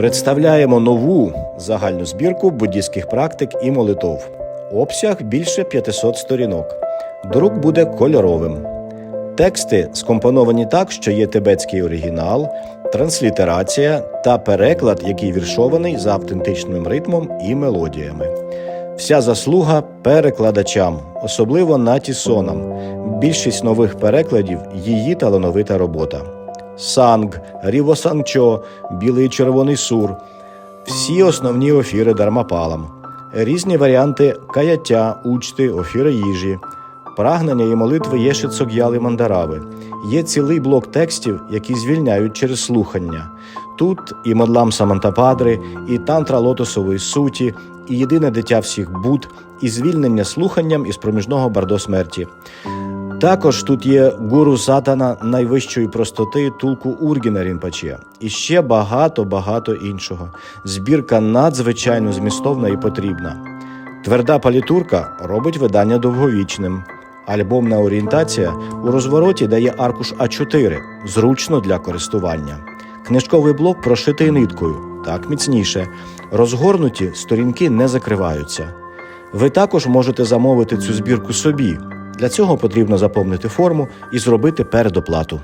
Представляємо нову загальну збірку буддійських практик і молитов. Обсяг більше 500 сторінок. Друк буде кольоровим. Тексти скомпоновані так, що є тибетський оригінал, транслітерація та переклад, який віршований за автентичним ритмом і мелодіями. Вся заслуга перекладачам, особливо Наті Сонам. Більшість нових перекладів її талановита робота. Санг, Рівосанчо, Білий Червоний Сур, всі основні офіри дармапалам, різні варіанти каяття, учти, офіри їжі, прагнення і молитви Єши Цог'яли Мандарави. Є цілий блок текстів, які звільняють через слухання. Тут і Модлам Самантападри, і тантра лотосової суті, і єдине дитя всіх буд, і звільнення слуханням із проміжного бардо смерті. Також тут є гуру сатана найвищої простоти тулку Ургіна Рінпаче. І ще багато-багато іншого. Збірка надзвичайно змістовна і потрібна. Тверда палітурка робить видання довговічним. Альбомна орієнтація у розвороті дає аркуш А4, зручно для користування. Книжковий блок прошитий ниткою, так міцніше. Розгорнуті сторінки не закриваються. Ви також можете замовити цю збірку собі. Для цього потрібно заповнити форму і зробити передоплату.